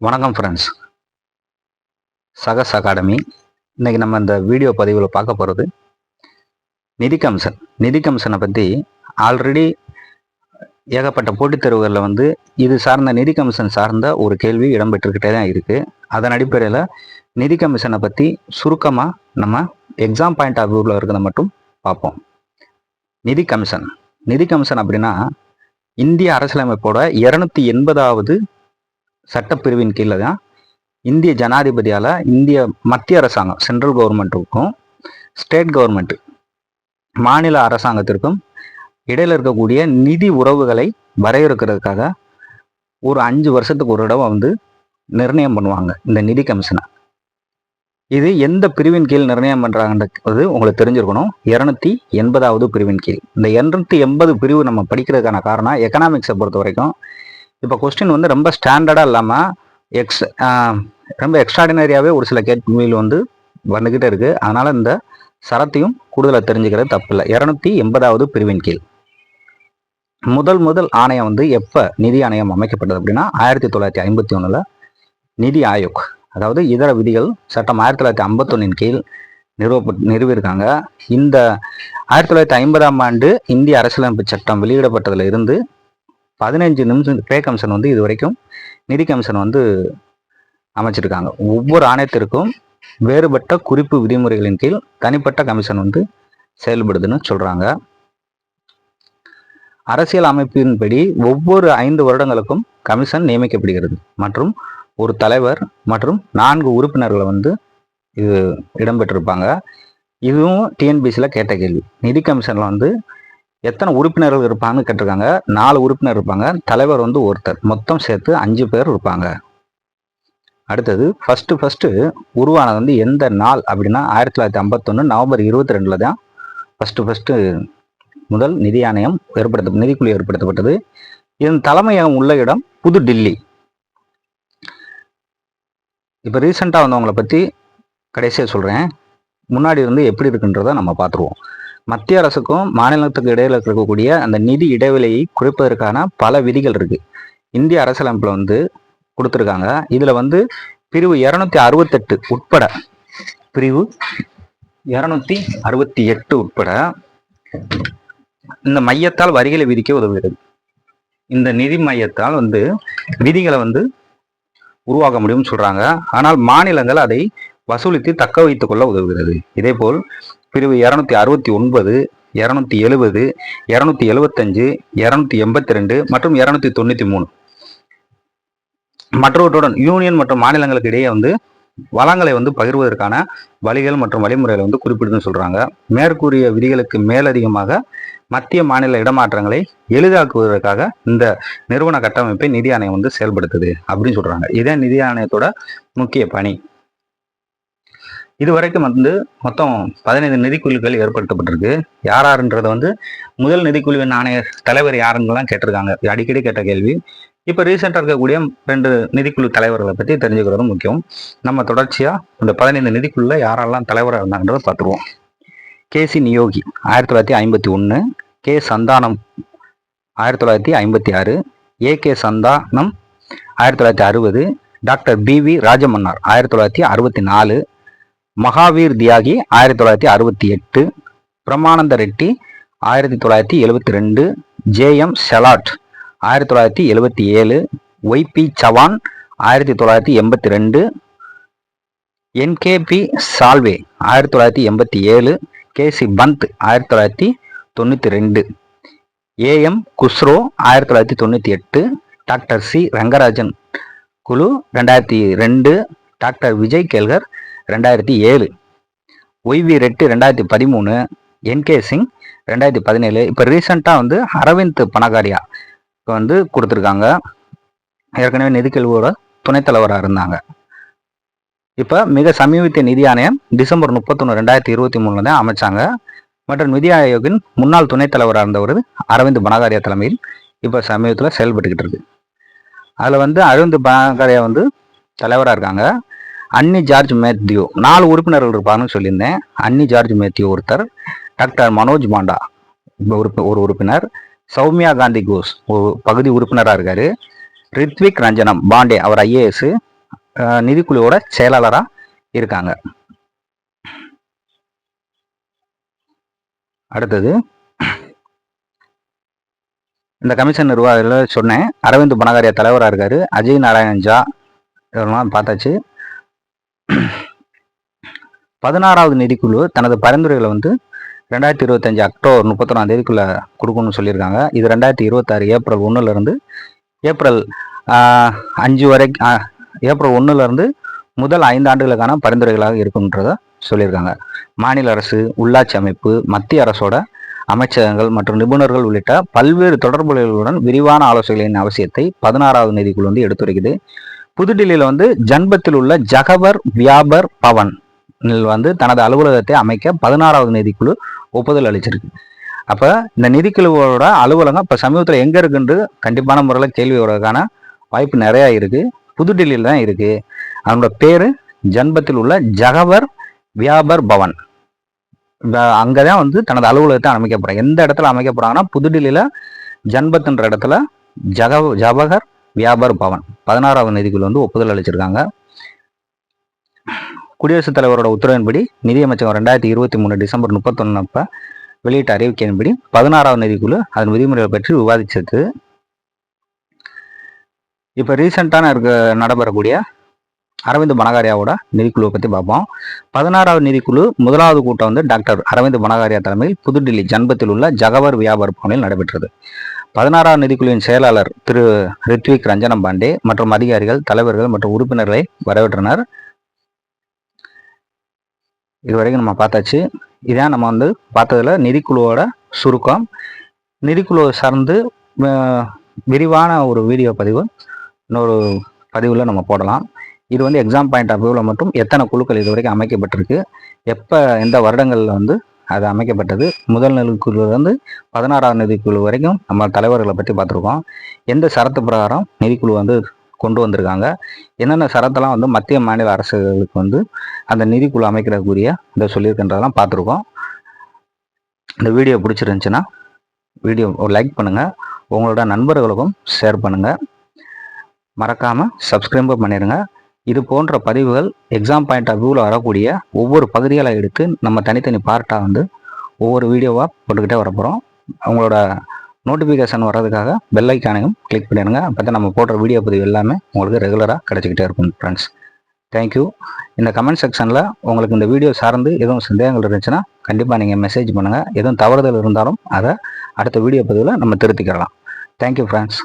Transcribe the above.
வணக்கம் friends சகஸ் academy இன்றைக்கி நம்ம இந்த வீடியோ பதிவில் பார்க்க போகிறது நிதி கமிஷன். நிதி கமிஷனை பற்றி ஆல்ரெடி ஏகப்பட்ட போட்டித் தேர்வுகளில் வந்து இது சார்ந்த நிதி கமிஷன் சார்ந்த ஒரு கேள்வி இடம்பெற்றுக்கிட்டே தான் இருக்குது அதன் அடிப்படையில் நிதி கமிஷனை பற்றி சுருக்கமாக நம்ம எக்ஸாம் பாயிண்ட் ஆஃப் வியூவில் இருக்கிறத மட்டும் பார்ப்போம். நிதி கமிஷன். நிதி கமிஷன் அப்படின்னா இந்திய அரசியலமைப்போட இரநூத்தி எண்பதாவது சட்டப்பிரிவின் கீழே தான் இந்திய ஜனாதிபதியால் இந்திய மத்திய அரசாங்கம் சென்ட்ரல் கவர்மெண்ட்டுக்கும் ஸ்டேட் கவர்மெண்ட் மாநில அரசாங்கத்திற்கும் இடையில் இருக்கக்கூடிய நிதி உறவுகளை வரையறுக்கிறதுக்காக ஒரு அஞ்சு வருஷத்துக்கு ஒரு தடவை வந்து நிர்ணயம் பண்ணுவாங்க இந்த நிதி கமிஷனை. இது எந்த பிரிவின் கீழ் நிர்ணயம் பண்ணுறாங்கன்றது உங்களுக்கு தெரிஞ்சிருக்கணும். இருநூத்தி எண்பதாவது பிரிவின் கீழ். இந்த இரநூத்தி எண்பது பிரிவு நம்ம படிக்கிறதுக்கான காரணம் எக்கனாமிக்ஸை பொறுத்த வரைக்கும் இப்போ கொஸ்டின் வந்து ரொம்ப ஸ்டாண்டர்டாக இல்லாமல் எக்ஸ் ரொம்ப எக்ஸ்ட்ராடினரியாகவே ஒரு சில கேள்விகள் வந்து வந்துக்கிட்டே இருக்குது அதனால் இந்த சரத்தையும் கூடுதலாக தெரிஞ்சுக்கிறது தப்பு இல்லை இரநூத்தி எண்பதாவது பிரிவின் கீழ். முதல் முதல் ஆணையம் வந்து எப்போ நிதி ஆணையம் அமைக்கப்பட்டது அப்படின்னா ஆயிரத்தி தொள்ளாயிரத்தி ஐம்பத்தி ஒன்றில் நிதி ஆயோக். அதாவது இதர விதிகள் சட்டம் ஆயிரத்தி தொள்ளாயிரத்தி ஐம்பத்தொன்னின் கீழ் நிறுவப்பட் நிறுவியிருக்காங்க. இந்த ஆயிரத்தி தொள்ளாயிரத்தி ஐம்பதாம் ஆண்டு இந்திய அரசியலமைப்பு சட்டம் வெளியிடப்பட்டதுல இருந்து பதினஞ்சு நிமிஷம் பே கமிஷன் வந்து இது வரைக்கும் நிதி கமிஷன் வந்து அமைச்சிருக்காங்க. ஒவ்வொரு ஆணையத்திற்கும் வேறுபட்ட குறிப்பு விதிமுறைகளின் கீழ் தனிப்பட்ட கமிஷன் வந்து செயல்படுதுன்னு சொல்கிறாங்க அரசியல் அமைப்பின்படி ஒவ்வொரு ஐந்து வருடங்களுக்கும் கமிஷன் நியமிக்கப்படுகிறது. மற்றும் ஒரு தலைவர் மற்றும் நான்கு உறுப்பினர்களை வந்து இது இடம்பெற்றிருப்பாங்க. இதுவும் டிஎன்பிசியில் கேட்ட கேள்வி. நிதி கமிஷனில் வந்து எத்தனை உறுப்பினர்கள் இருப்பாங்கன்னு கேட்டிருக்காங்க. நாலு உறுப்பினர் இருப்பாங்க. தலைவர் வந்து ஒருத்தர். மொத்தம் சேர்த்து அஞ்சு பேர் இருப்பாங்க. அடுத்தது ஃபர்ஸ்ட் ஃபர்ஸ்ட் உருவானது வந்து எந்த நாள் அப்படின்னா ஆயிரத்தி தொள்ளாயிரத்தி ஐம்பத்தொன்று நவம்பர் இருபத்தி ரெண்டுல தான் ஃபர்ஸ்ட் ஃபர்ஸ்ட் முதல் நிதி ஆணையம் ஏற்படுத்த நிதிக்குழு ஏற்படுத்தப்பட்டது. இதன் தலைமையகம் உள்ள இடம் புது டில்லி இப்போ ரீசெண்டாக வந்தவங்களை பற்றி கடைசியாக சொல்கிறேன் முன்னாடி இருந்து எப்படி இருக்குன்றதை நம்ம பார்த்துருவோம். மத்திய அரசுக்கும் மாநிலத்துக்கு இடையில இருக்கக்கூடிய அந்த நிதி இடைவெளியை குறைப்பதற்கான பல விதிகள் இருக்கு. இந்திய அரசியலமைப்புல வந்து கொடுத்துருக்காங்க. இதுல வந்து பிரிவு இருநூத்தி அறுபத்தெட்டு உட்பட பிரிவு இருநூத்தி அறுபத்தி எட்டு உட்பட இந்த மையத்தால் வரிகளை விதிக்க உதவுகிறது. இந்த நிதி மையத்தால் வந்து விதிகளை வந்து உருவாக்க முடியும்னு சொல்றாங்க. ஆனால் மாநிலங்கள் அதை வசூலித்து தக்க வைத்துக் கொள்ள உதவுகிறது. இதே போல் பிரிவு இரநூத்தி அறுபத்தி ஒன்பது இரநூத்தி எழுபது இரநூத்தி எழுபத்தஞ்சு இரநூத்தி எண்பத்தி ரெண்டு மற்றும் இரநூத்தி தொண்ணூற்றி மூணு. மற்றவற்றுடன் யூனியன் மற்றும் மாநிலங்களுக்கு இடையே வந்து வளங்களை வந்து பகிர்வதற்கான வழிகள் மற்றும் வழிமுறைகளை வந்து குறிப்பிடுதுன்னு சொல்றாங்க. மேற்கூறிய விதிகளுக்கு மேலதிகமாக மத்திய மாநில இடமாற்றங்களை எளிதாக்குவதற்காக இந்த நிறுவன கட்டமைப்பை நிதி ஆணையம் வந்து செயல்படுத்துது அப்படின்னு சொல்றாங்க. இதே நிதி ஆணையத்தோட முக்கிய பணி. இதுவரைக்கும் வந்து மொத்தம் பதினைந்து நிதிக்குழுக்கள் ஏற்படுத்தப்பட்டிருக்கு. யார் வந்து முதல் நிதிக்குழுவின் ஆணையர் தலைவர் யாருங்கெல்லாம் கேட்டிருக்காங்க. அடிக்கடி கேட்ட கேள்வி. இப்போ ரீசெண்டாக இருக்கக்கூடிய ரெண்டு நிதிக்குழு தலைவர்களை பற்றி தெரிஞ்சுக்கிறதும் முக்கியம். நம்ம தொடர்ச்சியாக இந்த பதினைந்து நிதிக்குழுல யாரெல்லாம் தலைவராக இருந்தாங்கன்றதை பார்த்துருவோம் கேசி நியோகி ஆயிரத்தி தொள்ளாயிரத்தி ஐம்பத்தி ஒன்று கே சந்தானம் ஆயிரத்தி தொள்ளாயிரத்தி ஐம்பத்தி ஆறு. ஏ கே சந்தானம் ஆயிரத்தி தொள்ளாயிரத்தி அறுபது. டாக்டர் பி வி ராஜமன்னார் ஆயிரத்தி தொள்ளாயிரத்தி அறுபத்தி நாலு. மகாவீர் தியாகி ஆயிரத்தி தொள்ளாயிரத்தி அறுபத்தி எட்டு பிரமானந்த ரெட்டி ஆயிரத்தி தொள்ளாயிரத்தி எழுபத்தி ரெண்டு ஜே எம் ஷெலாட் ஆயிரத்தி தொள்ளாயிரத்தி எழுபத்தி ஏழு ஒய்பி சவான் ஆயிரத்தி தொள்ளாயிரத்தி எண்பத்தி ரெண்டு என்கேபி சால்வே ஆயிரத்தி தொள்ளாயிரத்தி எண்பத்தி ஏழு கேசி பந்த் ஆயிரத்தி தொள்ளாயிரத்தி தொண்ணூற்றி ரெண்டு ஏஎம் குஸ்ரோ ஆயிரத்தி தொள்ளாயிரத்தி தொண்ணூற்றி எட்டு டாக்டர் சி ரங்கராஜன் குழு ரெண்டாயிரத்தி ரெண்டு டாக்டர் விஜய் கேல்கர் ரெண்டாயிரத்தி ஏழு. ஒய்வி ரெட்டு ரெண்டாயிரத்தி பதிமூணு. என்கே சிங் ரெண்டாயிரத்தி பதினேழு. இப்போ ரீசெண்டாக வந்து அரவிந்த் பணகாரியா இப்போ வந்து கொடுத்துருக்காங்க. ஏற்கனவே நிதிக்கல்வியோட துணைத் தலைவராக இருந்தாங்க. இப்போ மிக சமீபத்திய நிதி ஆணையம் டிசம்பர் முப்பத்தொன்று ரெண்டாயிரத்தி இருபத்தி மூணுல தான் அமைச்சாங்க. மற்றும் நிதி ஆயோக்கின் முன்னாள் துணைத் தலைவராக இருந்தவர் அரவிந்த் பனகாரியா தலைமையில் இப்போ சமீபத்தில் செயல்பட்டுக்கிட்டு இருக்கு. அதில் வந்து அரவிந்த் பனகாரியா வந்து தலைவராக இருக்காங்க. அன்னி ஜார்ஜ் மேத்யூ. நாலு உறுப்பினர்கள் இருப்பாங்கன்னு சொல்லியிருந்தேன். அன்னி ஜார்ஜ் மேத்யூ ஒருத்தர் டாக்டர் மனோஜ் பாண்டா ஒரு உறுப்பினர் சௌமியா காந்தி கோஸ் ஒரு பகுதி உறுப்பினராக இருக்காரு. ரித்விக் ரஞ்சனம் பாண்டே அவர் ஐஏஎஸ் நிதிக்குழுவோட செயலாளராக இருக்காங்க. அடுத்தது இந்த கமிஷன் நிர்வாகிகள் சொன்னேன். அரவிந்த் பனகாரியா தலைவராக இருக்காரு. அஜய் நாராயண் ஜா இதெல்லாம் பார்த்தாச்சு. பதினாறாவது நிதிக்குழு தனது பரிந்துரைகளை வந்து ரெண்டாயிரத்தி இருபத்தஞ்சு அக்டோபர் முப்பத்தொன்னாம் தேதிக்குள்ளே கொடுக்கணும்னு சொல்லியிருக்காங்க. இது ரெண்டாயிரத்தி இருபத்தாறு ஏப்ரல் ஒன்றுலேருந்து ஏப்ரல் அஞ்சு வரைக்கும் ஏப்ரல் ஒன்றுலேருந்து முதல் ஐந்து ஆண்டுகளுக்கான பரிந்துரைகளாக இருக்குன்றத சொல்லியிருக்காங்க. மாநில அரசு உள்ளாட்சி அமைப்பு மத்திய அரசோட அமைச்சகங்கள் மற்றும் நிபுணர்கள் உள்ளிட்ட பல்வேறு தொடர்புகளுடன் விரிவான ஆலோசனைகளின் அவசியத்தை பதினாறாவது நிதிக்குழு வந்து எடுத்துரைக்குது. புதுடில்லியில் வந்து ஜன்பத்தில் உள்ள ஜகவர் வியாபர் பவன் வந்து தனது அலுவலகத்தை அமைக்க பதினாறாவது நிதிக்குழு ஒப்புதல் அளிச்சிருக்கு. அப்போ இந்த நிதிக்குழுவோட அலுவலகம் இப்போ சமீபத்தில் எங்கே இருக்குன்றது கண்டிப்பான முறையில் கேள்வி வருவதற்கான வாய்ப்பு நிறையா இருக்குது புதுடில்லியில் தான் இருக்குது அதனோட பேர் ஜன்பத்தில் உள்ள ஜகவர் வியாபர் பவன். அங்கே தான் வந்து தனது அலுவலகத்தை அமைக்க போகிறாங்க எந்த இடத்துல அமைக்க போகிறாங்கன்னா புதுடில்லியில் ஜன்பத்துன்ற இடத்துல ஜக ஜவஹர் வியாபார் பவன். பதினாறாவது நிதிக்குழு வந்து ஒப்புதல் அளிச்சிருக்காங்க. குடியரசுத் தலைவரோட உத்தரவின்படி நிதியமைச்சகம் ரெண்டாயிரத்தி இருபத்தி மூணு டிசம்பர் முப்பத்தொன்னு அப்ப வெளியிட்ட அறிவிக்கையின்படி பதினாறாவது நிதிக்குழு அதன் விதிமுறைகள் பற்றி விவாதிச்சது. இப்போ ரீசெண்டான இருக்க நடைபெறக்கூடிய அரவிந்த் பனகாரியாவோட நிதிக்குழுவை பற்றி பார்ப்போம். பதினாறாவது நிதிக்குழு முதலாவது கூட்டம் வந்து டாக்டர் அரவிந்த் பனகாரியா தலைமையில் புதுடில்லி ஜன்பத்தில் உள்ள ஜகவர் வியாபார பவனில் நடைபெற்றது. பதினாறாம் நிதிக்குழுவின் செயலாளர் திரு ரித்விக் ரஞ்சனம் பாண்டே மற்றும் அதிகாரிகள் தலைவர்கள் மற்றும் உறுப்பினர்களை வரவேற்றனர். இதுவரைக்கும் நம்ம பார்த்தாச்சு. இதான் நம்ம வந்து பார்த்ததுல நிதிக்குழுவோட சுருக்கம். நிதிக்குழுவை சார்ந்து விரிவான ஒரு வீடியோ பதிவு. இன்னொரு பதிவில் நம்ம போடலாம். இது வந்து எக்ஸாம் பாயிண்ட் ஆஃப் வியூவில் மட்டும் எத்தனை குழுக்கள் இது வரைக்கும் அமைக்கப்பட்டிருக்கு? எப்போ எந்த வருடங்களில் வந்து அது அமைக்கப்பட்டது. முதல் நிதிக்குழு வந்து பதினாறாம் நிதிக்குழு வரைக்கும் நம்ம தலைவர்களை பற்றி பார்த்துருக்கோம். எந்த சரத்து பிரகாரம் நிதிக்குழு வந்து கொண்டு வந்திருக்காங்க? என்னென்ன சரத்தெல்லாம் வந்து மத்திய மாநில அரசுகளுக்கு வந்து அந்த நிதிக்குழு அமைக்கிறதுக்குரிய இதை சொல்லியிருக்கின்றதெல்லாம் பார்த்துருக்கோம். இந்த வீடியோ பிடிச்சிருந்துச்சுன்னா வீடியோ ஒரு லைக் பண்ணுங்கள் உங்களோட நண்பர்களுக்கும் ஷேர் பண்ணுங்கள் மறக்காமல் சப்ஸ்கிரைபும் பண்ணிடுங்க இது போன்ற பதிவுகள் எக்ஸாம் பாயிண்ட் ஆஃப் வியூவில் வரக்கூடிய ஒவ்வொரு பகுதிகளை எடுத்து நம்ம தனித்தனி பார்ட்டாக வந்து ஒவ்வொரு வீடியோவாக போட்டுக்கிட்டே வரப்போகிறோம் உங்களோட நோட்டிஃபிகேஷன் வர்றதுக்காக பெல் ஐக்கானையும் கிளிக் பண்ணிடுங்க. அப்போ தான் நம்ம போடுற வீடியோ பதிவு எல்லாமே உங்களுக்கு ரெகுலராக கிடச்சிக்கிட்டே இருக்கும் ஃப்ரெண்ட்ஸ் தேங்க்யூ இந்த கமெண்ட் செக்ஷனில் உங்களுக்கு இந்த வீடியோ சார்ந்து எதுவும் சந்தேகங்கள் இருந்துச்சுன்னா கண்டிப்பாக நீங்கள் மெசேஜ் பண்ணுங்கள் எதுவும் தவறுதல் இருந்தாலும் அதை அடுத்த வீடியோ பதிவில் நம்ம திருத்திக்கிறலாம் தேங்க்யூ ஃப்ரெண்ட்ஸ்